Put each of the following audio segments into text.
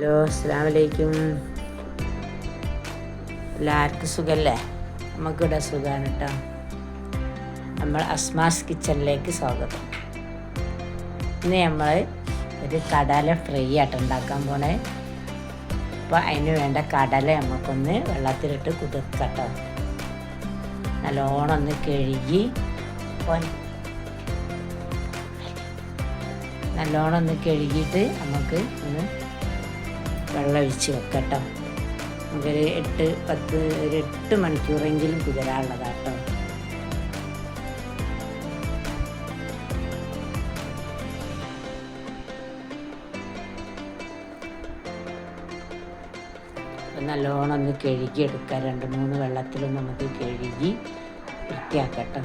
Hello അസ്സാം വലൈക്കും എല്ലാവർക്കും സുഖമല്ലേ നമുക്കിവിടെ സുഖമാണ് കേട്ടോ നമ്മൾ അസ്മാസ് കിച്ചണിലേക്ക് സ്വാഗതം. ഇന്ന് നമ്മൾ ഒരു കടല ഫ്രൈ ആയിട്ട് ഉണ്ടാക്കാൻ പോണേ. അപ്പോൾ അതിന് വേണ്ട കടല നമുക്കൊന്ന് വെള്ളത്തിലിട്ട് കുതിർക്കട്ടോ. നല്ലോണം ഒന്ന് കഴുകി നല്ലോണം ഒന്ന് കഴുകിയിട്ട് നമുക്ക് ഒന്ന് വെള്ളം ഒഴിച്ച് വെക്കട്ടോ. നമുക്കൊരു എട്ട് പത്ത് ഒരു എട്ട് മണിക്കൂറെങ്കിലും കുതിരാനുള്ളതാട്ടോ. നല്ലോണം ഒന്ന് കഴുകി എടുക്കാം രണ്ട് മൂന്ന് വെള്ളത്തിലും നമുക്ക് കഴുകി വൃത്തിയാക്കട്ടോ.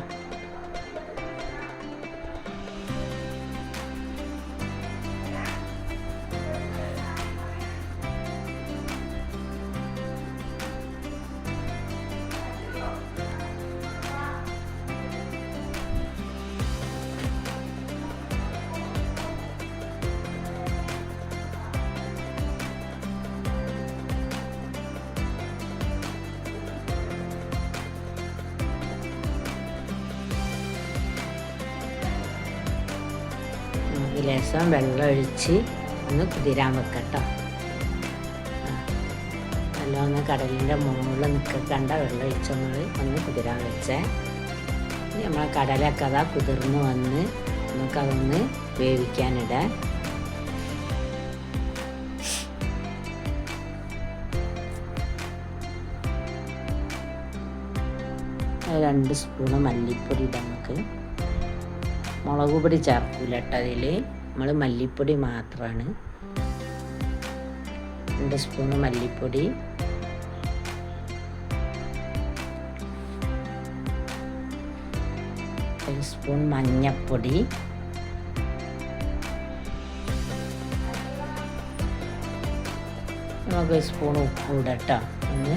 ലേശം വെള്ളം ഒഴിച്ച് ഒന്ന് കുതിരാൻ വെക്കട്ടോ. നല്ലോണം കടലിന്റെ മുകളിൽ നിൽക്കണ്ട വെള്ളം ഒഴിച്ച് നമ്മൾ ഒന്ന് കുതിരാൻ വെച്ചേ. ഇനി നമ്മളെ കടലൊക്കെ അതാ കുതിർന്ന് വന്ന് നമുക്കതൊന്ന് വേവിക്കാനിടാൻ രണ്ട് സ്പൂണ് മല്ലിപ്പൊടി ഇടാം നമുക്ക്. മുളക് പൊടി ചേർക്കൂല നമ്മൾ മല്ലിപ്പൊടി മാത്രമാണ് രണ്ട് സ്പൂണ് മല്ലിപ്പൊടി. ഒരു സ്പൂൺ മഞ്ഞൾപ്പൊടി നമുക്ക് സ്പൂൺ ഉപ്പ് ഇടട്ടോ. ഒന്ന്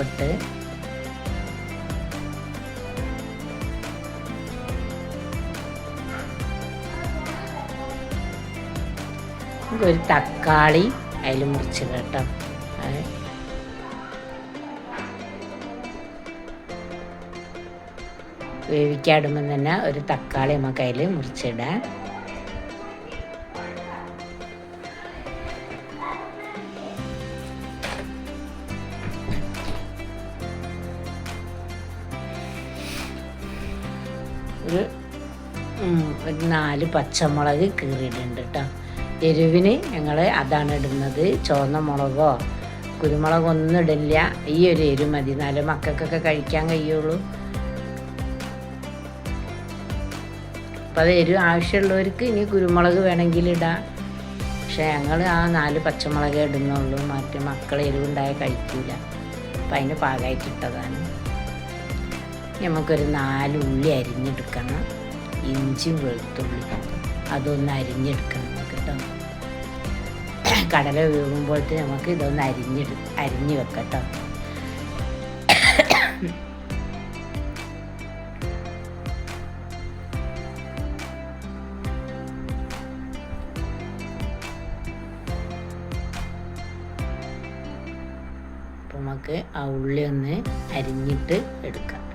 സ്പൂൺ ഉപ്പിട്ട് ഒരു തക്കാളി അതിൽ മുറിച്ച് കേട്ടോ. വേവിക്കാടുമ്പോൾ തന്നെ ഒരു തക്കാളി നമുക്ക് അതിൽ മുറിച്ചിടാം. ഒരു ഒരു നാല് പച്ചമുളക് കീറിയിട്ടുണ്ട് കേട്ടോ എരിവിന് ഞങ്ങൾ അതാണ് ഇടുന്നത്. ചുവന്ന മുളകോ കുരുമുളകൊന്നും ഇടില്ല. ഈ ഒരു എരിവ് മതി. എന്നാലും മക്കൾക്കൊക്കെ കഴിക്കാൻ കഴിയുള്ളൂ. അപ്പം അത് എരിവ് ആവശ്യമുള്ളവർക്ക് ഇനി കുരുമുളക് വേണമെങ്കിൽ ഇടാം. പക്ഷേ ഞങ്ങൾ ആ നാല് പച്ചമുളകേ ഇടുന്നുള്ളൂ. മറ്റേ മക്കൾ എരിവുണ്ടായാൽ കഴിക്കില്ല അപ്പം അതിന് പാകമായിട്ട് ഇട്ടതാണ്. നമുക്കൊരു നാല് ഉള്ളി അരിഞ്ഞെടുക്കണം. ഇഞ്ചി വെളുത്തുള്ളി അതൊന്ന് അരിഞ്ഞെടുക്കണം കേട്ടോ. കടല വീകുമ്പോഴത്തെ നമുക്ക് ഇതൊന്ന് അരിഞ്ഞെടു അരിഞ്ഞു വെക്കട്ടോ നമുക്ക് ആ ഉള്ളി ഒന്ന് അരിഞ്ഞിട്ട് എടുക്കാം.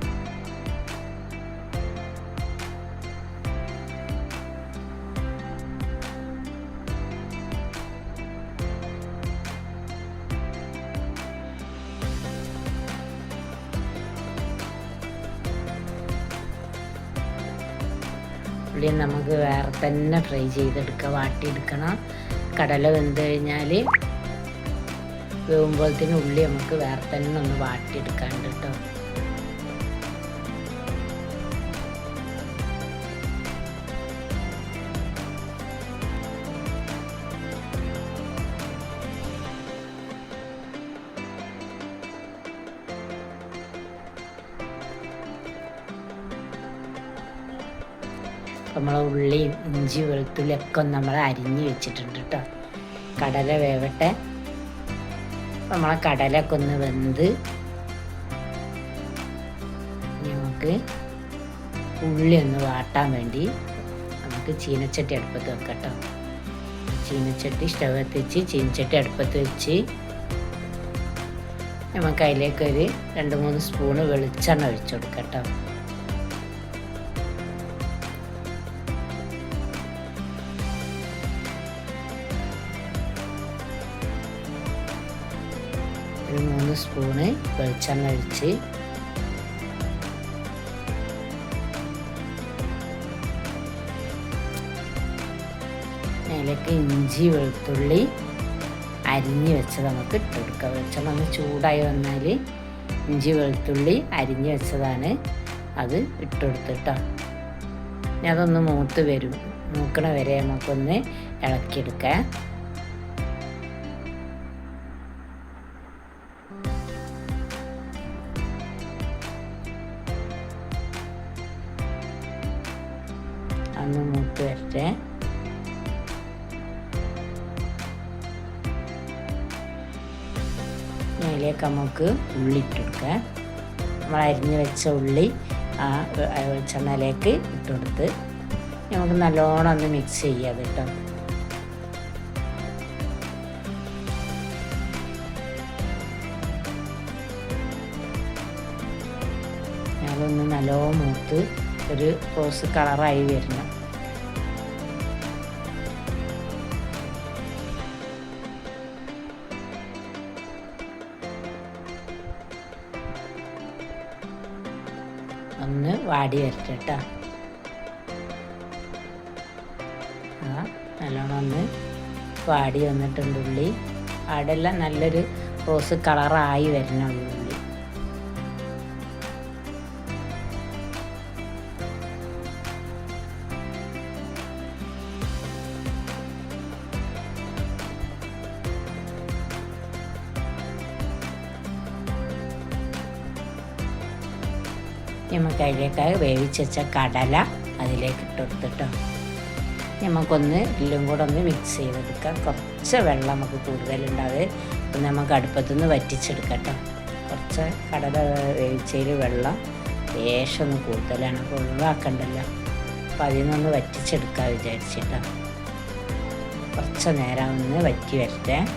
ഉള്ളി നമുക്ക് വേറെ തന്നെ ഫ്രൈ ചെയ്തെടുക്കുക വാട്ടിയെടുക്കണം. കടല വെന്ത് കഴിഞ്ഞാൽ വേവുമ്പോഴത്തേന് ഉള്ളി നമുക്ക് വേറെ തന്നെ ഒന്ന് വാട്ടിയെടുക്കാണ്ട് കേട്ടോ. നമ്മളെ ഉള്ളിയും ഇഞ്ചി വെളുത്തുള്ളിയൊക്കെ നമ്മൾ അരിഞ്ഞ് വെച്ചിട്ടുണ്ട് കേട്ടോ കടല വേവട്ടെ. നമ്മളെ കടലൊക്കെ ഒന്ന് വെന്ത് നമുക്ക് ഉള്ളി ഒന്ന് വാട്ടാൻ വേണ്ടി നമുക്ക് ചീനച്ചട്ടി അടുപ്പത്ത് വെക്കട്ടോ ചീനച്ചട്ടി സ്റ്റവ് എത്തിച്ച് ചീനച്ചട്ടി അടുപ്പത്ത് വെച്ച് നമുക്ക് അതിലേക്കൊരു രണ്ട് മൂന്ന് സ്പൂണ് വെളിച്ചെണ്ണ ഒഴിച്ചു കൊടുക്കട്ടോ ഒരു മൂന്ന് സ്പൂണ് വെളിച്ചെണ്ണ ഒഴിച്ച്. അതിലേക്ക് ഇഞ്ചി വെളുത്തുള്ളി അരിഞ്ഞ് വെച്ചത് നമുക്ക് ഇട്ട് കൊടുക്കാം. വെളിച്ചെണ്ണ ഒന്ന് ചൂടായി വന്നാൽ ഇഞ്ചി വെളുത്തുള്ളി അരിഞ്ഞ് വെച്ചതാണ് അത് ഇട്ട് കൊടുത്തിട്ടോ ഇനി അതൊന്ന് മൂത്ത് വരും. മൂക്കണ വരെ നമുക്കൊന്ന് ഇളക്കിയെടുക്കാം. അന്ന് മൂത്ത് വരട്ടെ. അതിലേക്ക് നമുക്ക് ഉള്ളി ഇട്ടെടുക്കാം നമ്മൾ അരിഞ്ഞ് വെച്ച ഉള്ളി ആ വെളിച്ചെണ്ണയിലേക്ക് ഇട്ടുകൊടുത്ത് നമുക്ക് നല്ലോണം ഒന്ന് മിക്സ് ചെയ്യാം കേട്ടോ. അതൊന്ന് നല്ലോണം മൂത്ത് ഒരു റോസ് കളറായി വരണം. ഒന്ന് വാടി വരട്ടെ ആ നല്ലോണം ഒന്ന് വാടി വന്നിട്ടുണ്ട് ഉള്ളി. അവിടെല്ലാം നല്ലൊരു റോസ് കളറായി വരണുള്ളൂ നമുക്ക് അതിലേക്ക് വേവിച്ച് വെച്ച കടല അതിലേക്ക് ഇട്ട് കൊടുത്തിട്ടോ. നമുക്കൊന്ന് എല്ലാം കൂടെ ഒന്ന് മിക്സ് ചെയ്തെടുക്കാം. കുറച്ച് വെള്ളം നമുക്ക് കൂടുതലുണ്ടാവും. അപ്പം നമുക്ക് അടുപ്പത്തുനിന്ന് വറ്റിച്ചെടുക്കട്ടോ. കേട്ടോ കുറച്ച് കടല വേവിച്ചതിൽ വെള്ളം ലേശം ഒന്ന് കൂടുതലാണ്. അപ്പോൾ ഒഴിവാക്കണ്ടല്ലോ. അപ്പോൾ അതിൽ നിന്നൊന്ന് വറ്റിച്ചെടുക്കാൻ വിചാരിച്ചിട്ടോ. കുറച്ച് നേരം ഒന്ന് വറ്റി വരട്ടെ.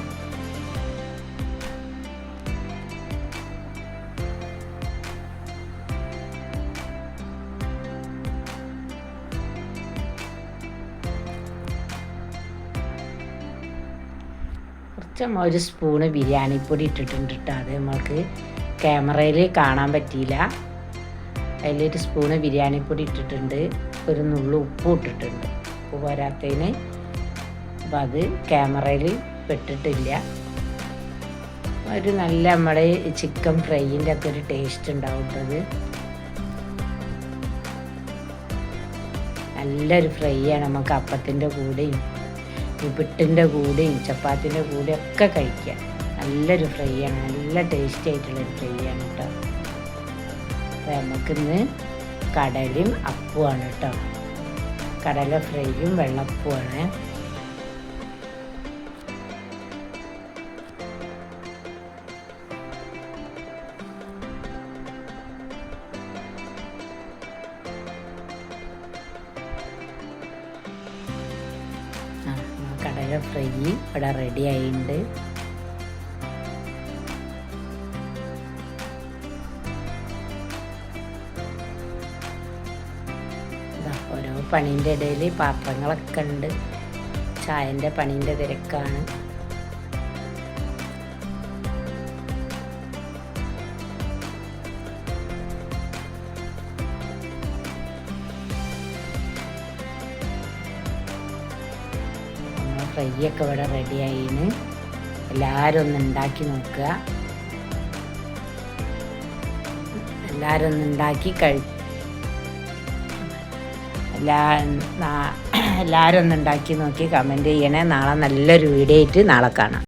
കുറച്ച് ഒരു സ്പൂണ് ബിരിയാണിപ്പൊടി ഇട്ടിട്ടുണ്ട് കേട്ടോ അത് നമ്മൾക്ക് ക്യാമറയിൽ കാണാൻ പറ്റിയില്ല. അതിലൊരു സ്പൂണ് ബിരിയാണിപ്പൊടി ഇട്ടിട്ടുണ്ട്. ഒരു നുള്ളു ഉപ്പ് ഇട്ടിട്ടുണ്ട്. ഉപ്പ് പോരാത്തതിന് അപ്പം അത് ക്യാമറയിൽ പെട്ടിട്ടില്ല. ഒരു നല്ല നമ്മുടെ ചിക്കൻ ഫ്രൈന്റെ ഒക്കെ ഒരു ടേസ്റ്റ് ഉണ്ടാവുന്നത് നല്ലൊരു ഫ്രൈ ആണ് നമുക്ക് അപ്പത്തിന്റെ കൂടെയും പിട്ടിന്റെ കൂടെയും ചപ്പാത്തിന്റെ കൂടെയും ഒക്കെ കഴിക്കുക. നല്ലൊരു ഫ്രൈ ആണ്. നല്ല ടേസ്റ്റി ആയിട്ടുള്ളൊരു ഫ്രൈ ആണ് കേട്ടോ അപ്പോൾ നമുക്കിന്ന് കടലും അപ്പുമാണ് കേട്ടോ കടല ഫ്രൈയും വെള്ളപ്പുമാണ് കടല ഫ്രൈ ഇവിടെ റെഡി ആയിട്ടുണ്ട്. ഓരോ പണീന്റെ ഇടയിൽ പാത്രങ്ങളൊക്കെ ഉണ്ട്. ചായന്റെ പണീന്റെ തിരക്കാണ്. നമ്മളെ ഫ്രൈ ഒക്കെ ഇവിടെ റെഡി ആയിന് എല്ലാവരും ഒന്ന് ഉണ്ടാക്കി നോക്കുക. എല്ലാവരും ഒന്ന് ഉണ്ടാക്കി കഴി എല്ലാ എല്ലാവരും ഒന്ന് ഉണ്ടാക്കി നോക്കി കമന്റ് ചെയ്യണേ. നാളെ നല്ലൊരു വീഡിയോ ആയിട്ട് നാളെ കാണാം.